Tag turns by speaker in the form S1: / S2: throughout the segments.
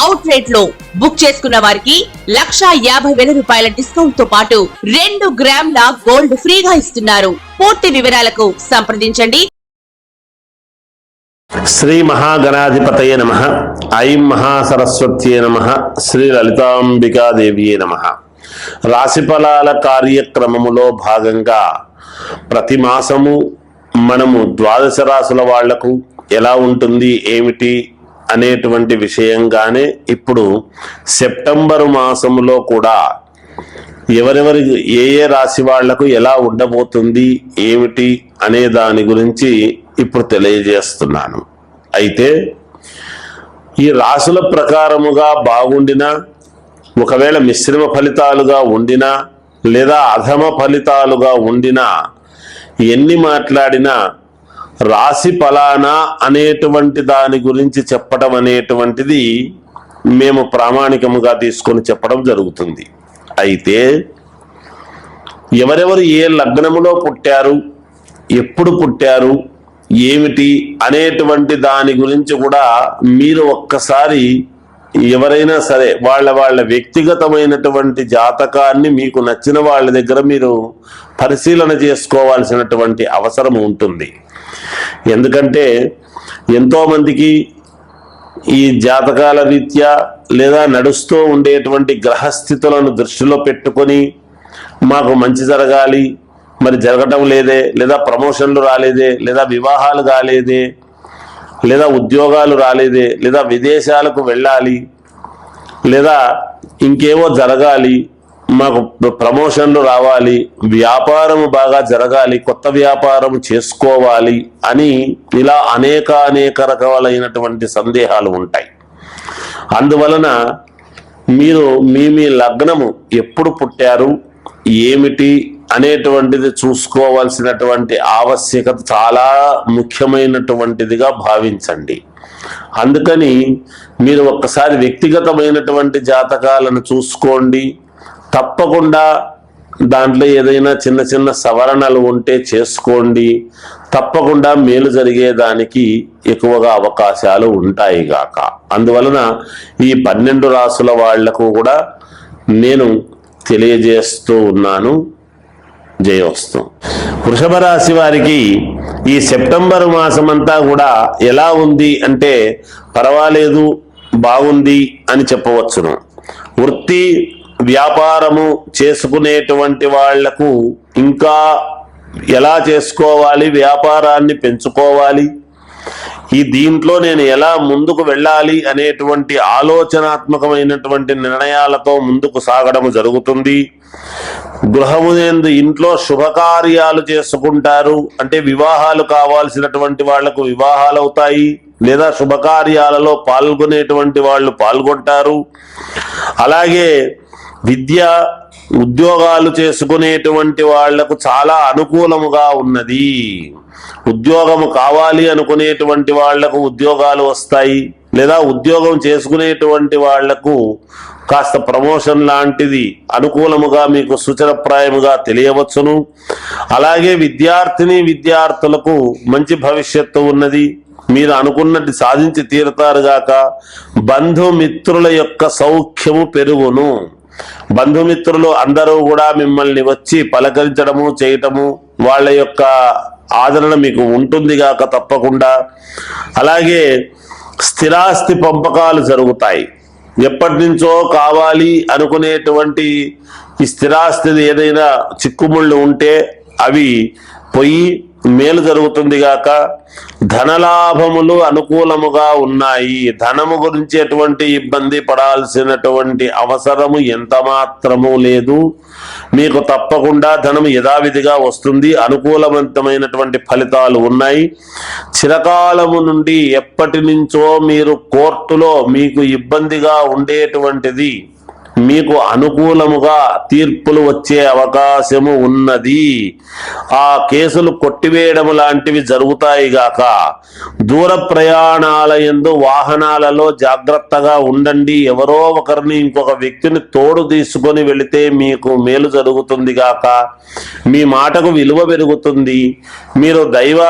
S1: Out రేట్లో book చేసుకున్న వారికి లక్షా యాభై వేల రూపాయల డిస్కౌంట్తో పాటు రెండు గ్రాముల గోల్డ్ ఫ్రీగా ఇస్తున్నారు. పూర్తి వివరాలకు సంప్రదించండి.
S2: శ్రీ మహాగణాధిపతయ నమ. ఐం మహాసరస్వత్యే నమ. శ్రీ లలితాంబికాదేవియే నమ. రాశిఫలాల కార్యక్రమములో భాగంగా ప్రతి మాసము మనము ద్వాదశ రాశుల వాళ్ళకు ఎలా ఉంటుంది ఏమిటి అనేటువంటి విషయంగానే ఇప్పుడు సెప్టెంబరు మాసములో కూడా ఎవరెవరి ఏ ఏ రాశి వాళ్ళకు ఎలా ఉండబోతుంది ఏమిటి అనే దాని గురించి ఇప్పుడు తెలియజేస్తున్నాను. అయితే ఈ రాసుల ప్రకారముగా బాగుండినా ఒకవేళ మిశ్రమ ఫలితాలుగా ఉండినా లేదా అధమ ఫలితాలుగా ఉండినా ఎన్ని మాట్లాడినా రాశి ఫలానా అనేటువంటి దాని గురించి చెప్పడం అనేటువంటిది మేము ప్రామాణికముగా తీసుకొని చెప్పడం జరుగుతుంది. అయితే ఎవరెవరు ఏ లగ్నములో పుట్టారు ఎప్పుడు పుట్టారు ఏమిటి అనేటువంటి దాని గురించి కూడా మీరు ఒక్కసారి ఎవరైనా సరే వాళ్ళ వాళ్ళ వ్యక్తిగతమైనటువంటి జాతకాన్ని మీకు నచ్చిన వాళ్ళ దగ్గర మీరు పరిశీలన చేసుకోవాల్సినటువంటి అవసరం ఉంటుంది. ఎందుకంటే ఎంతోమందికి ఈ జాతకాల రీత్యా లేదా నడుస్తూ ఉండేటువంటి గ్రహస్థితులను దృష్టిలో పెట్టుకొని మాకు మంచి జరగాలి మరి జరగటం లేదే లేదా ప్రమోషన్లు రాలేదే లేదా వివాహాలు కాలేదే లేదా ఉద్యోగాలు రాలేదే లేదా విదేశాలకు వెళ్ళాలి లేదా ఇంకేవో జరగాలి మాకు ప్రమోషన్లు రావాలి వ్యాపారం బాగా జరగాలి కొత్త వ్యాపారం చేసుకోవాలి అని ఇలా అనేక అనేక రకాలైనటువంటి సందేహాలు ఉంటాయి. అందువలన మీరు మీ మీ లగ్నము ఎప్పుడు పుట్టారు ఏమిటి అనేటువంటిది చూసుకోవాల్సినటువంటి ఆవశ్యకత చాలా ముఖ్యమైనటువంటిదిగా భావించండి. అందుకని మీరు ఒక్కసారి వ్యక్తిగతమైనటువంటి జాతకాలను చూసుకోండి తప్పకుండా దాంట్లో ఏదైనా చిన్న చిన్న సవరణలు ఉంటే చేసుకోండి. తప్పకుండా మేలు జరిగేదానికి ఎక్కువగా అవకాశాలు ఉంటాయి గాక. అందువలన ఈ పన్నెండు రాసుల వాళ్ళకు కూడా నేను తెలియజేస్తూ ఉన్నాను. జయోస్తు వృషభ రాశి వారికి ఈ సెప్టెంబర్ మాసమంతా కూడా ఎలా ఉంది అంటే పర్వాలేదు బాగుంది అని చెప్పవచ్చును. వృత్తి వ్యాపారము చేసుకునేటువంటి వాళ్ళకు ఇంకా ఎలా చేసుకోవాలి వ్యాపారాన్ని పెంచుకోవాలి ఈ దీంట్లో నేను ఎలా ముందుకు వెళ్ళాలి అనేటువంటి ఆలోచనాత్మకమైనటువంటి నిర్ణయాలతో ముందుకు సాగడం జరుగుతుంది. గృహము ఎందు ఇంట్లో శుభకార్యాలు చేసుకుంటారు అంటే వివాహాలు కావాల్సినటువంటి వాళ్ళకు వివాహాలు అవుతాయి లేదా శుభకార్యాలలో పాల్గొనేటువంటి వాళ్ళు పాల్గొంటారు. అలాగే విద్య ఉద్యోగాలు చేసుకునేటువంటి వాళ్ళకు చాలా అనుకూలముగా ఉన్నది. ఉద్యోగము కావాలి అనుకునేటువంటి వాళ్ళకు ఉద్యోగాలు వస్తాయి. లేదా ఉద్యోగం చేసుకునేటువంటి వాళ్ళకు కాస్త ప్రమోషన్ లాంటిది అనుకూలముగా మీకు సూచనప్రాయముగా తెలియవచ్చును. అలాగే విద్యార్థిని విద్యార్థులకు మంచి భవిష్యత్తు ఉన్నది. మీరు అనుకున్నది సాధించి తీరతారుగాక బంధుమిత్రుల యొక్క సౌఖ్యము పెరుగును. బంధుమిత్రులు అందరూ కూడా మిమ్మల్ని వచ్చి పలకరించడము చేయటము వాళ్ళ యొక్క ఆదరణ మీకు ఉంటుంది గాక తప్పకుండా. అలాగే స్థిరాస్తి పంపకాలు జరుగుతాయి. ఎప్పటి నుంచో కావాలి అనుకునేటువంటి ఈ స్థిరాస్తిది ఏదైనా చిక్కుముళ్ళు ఉంటే అవి పోయి మేలు జరుగుతుంది గాక ధనలాభములు అనుకూలముగా ఉన్నాయి. ధనము గురించి ఎటువంటి ఇబ్బంది పడాల్సినటువంటి అవసరము ఎంత మాత్రము లేదు. మీకు తప్పకుండా ధనం యథావిధిగా వస్తుంది. అనుకూలవంతమైనటువంటి ఫలితాలు ఉన్నాయి. చిరకాలము నుండి ఎప్పటి నుంచో మీరు కోర్టులో మీకు ఇబ్బందిగా ఉండేటువంటిది. మీకు అనుకూలముగా తీర్పులు వచ్చే అవకాశము ఉన్నది. ఆ కేసులు కొట్టివేయడం లాంటివి జరుగుతాయి గాక. దూర ప్రయాణాలయందు వాహనాలలో జాగ్రత్తగా ఉండండి. ఎవరో ఒకరిని ఇంకొక వ్యక్తిని తోడు తీసుకొని వెళితే మీకు మేలు జరుగుతుంది గాక. మీ మాటకు విలువ పెరుగుతుంది. మీరు దైవ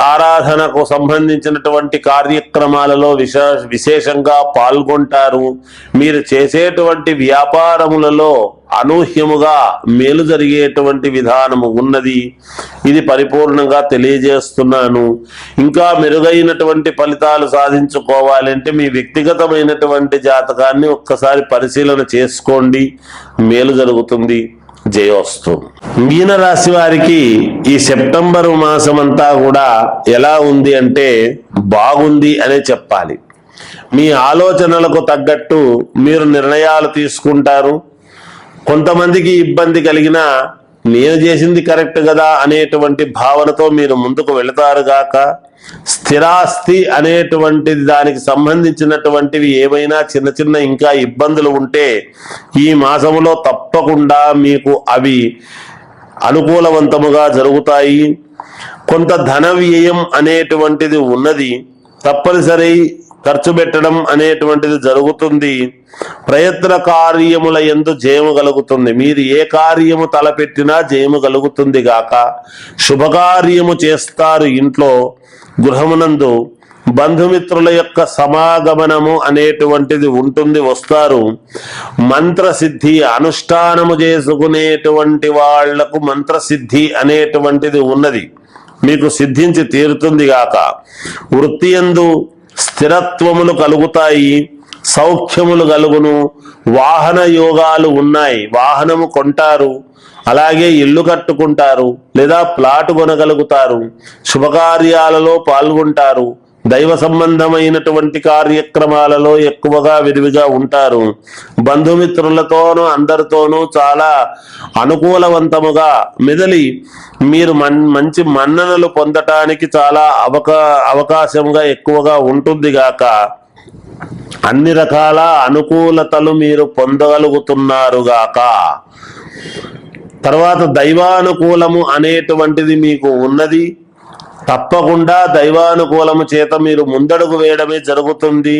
S2: ఆరాధనకు సంబంధించినటువంటి కార్యక్రమాలలో విశేష విశేషంగా పాల్గొంటారు. మీరు చేసేటువంటి వ్యాపారములలో అనూహ్యముగా మేలు జరిగేటువంటి విధానము ఉన్నది. ఇది పరిపూర్ణంగా తెలియజేస్తున్నాను. ఇంకా మెరుగైనటువంటి ఫలితాలు సాధించుకోవాలంటే మీ వ్యక్తిగతమైనటువంటి జాతకాన్ని ఒక్కసారి పరిశీలన చేసుకోండి. మేలు జరుగుతుంది. జయోస్తు. మీనరాశి వారికి ఈ సెప్టెంబరు మాసం అంతా కూడా ఎలా ఉంది అంటే బాగుంది అనే చెప్పాలి. మీ ఆలోచనలకు తగ్గట్టు మీరు నిర్ణయాలు తీసుకుంటారు. కొంతమందికి ఇబ్బంది కలిగిన నేను చేసింది కరెక్ట్ కదా అనేటువంటి భావనతో మీరు ముందుకు వెళతారు గాక స్థిరాస్తి అనేటువంటిది దానికి సంబంధించినటువంటివి ఏమైనా చిన్న చిన్న ఇంకా ఇబ్బందులు ఉంటే ఈ మాసములో తప్పకుండా మీకు అవి అనుకూలవంతముగా జరుగుతాయి. కొంత ధన వ్యయం అనేటువంటిది ఉన్నది. తప్పనిసరి ఖర్చు పెట్టడం అనేటువంటిది జరుగుతుంది. ప్రయత్న కార్యముల ఎందు జయము కలుగుతుంది. మీరు ఏ కార్యము తలపెట్టినా జయము కలుగుతుంది గాక. శుభకార్యము చేస్తారు ఇంట్లో. గృహమునందు బంధుమిత్రుల యొక్క సమాగమనము అనేటువంటిది ఉంటుంది వస్తారు. మంత్రసిద్ధి అనుష్ఠానము చేసుకునేటువంటి వాళ్ళకు మంత్రసిద్ధి అనేటువంటిది ఉన్నది. మీకు సిద్ధించి తీరుతుంది గాక. వృత్తి యందు స్థిరత్వములు కలుగుతాయి. సౌఖ్యములు కలుగును. వాహన యోగాలు ఉన్నాయి. వాహనము కొంటారు. అలాగే ఇల్లు కట్టుకుంటారు. లేదా ప్లాట్ కొనగలుగుతారు. శుభకార్యాలలో పాల్గొంటారు. దైవ సంబంధమైనటువంటి కార్యక్రమాలలో ఎక్కువగా విరివిగా ఉంటారు. బంధుమిత్రులతోనూ అందరితోనూ చాలా అనుకూలవంతముగా మెదలి మీరు మన్ మంచి మన్ననలు పొందటానికి చాలా అవకా అవకాశంగా ఎక్కువగా ఉంటుంది గాక అన్ని రకాల అనుకూలతలు మీరు పొందగలుగుతున్నారు గాక. తర్వాత దైవానుకూలము అనేటువంటిది మీకు ఉన్నది. తప్పకుండా దైవానుకూలము చేత మీరు ముందడుగు వేయడమే జరుగుతుంది.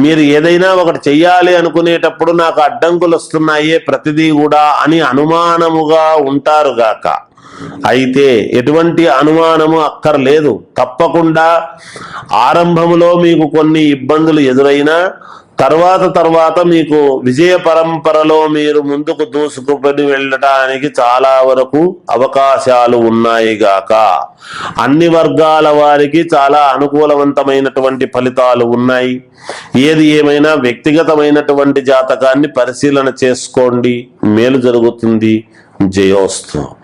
S2: మీరు ఏదైనా ఒకటి చెయ్యాలి అనుకునేటప్పుడు నాకు అడ్డంకులు వస్తున్నాయే ప్రతిదీ కూడా అని అనుమానముగా ఉంటారుగాక అయితే ఎటువంటి అనుమానము అక్కర్లేదు. తప్పకుండా ఆరంభములో మీకు కొన్ని ఇబ్బందులు ఎదురైనా తర్వాత తర్వాత మీకు విజయ పరంపరలో మీరు ముందుకు దూసుకుని వెళ్ళటానికి చాలా వరకు అవకాశాలు ఉన్నాయి గాక. అన్ని వర్గాల వారికి చాలా అనుకూలవంతమైనటువంటి ఫలితాలు ఉన్నాయి. ఏది ఏమైనా వ్యక్తిగతమైనటువంటి జాతకాన్ని పరిశీలన చేసుకోండి. మేలు జరుగుతుంది. జయోస్తు.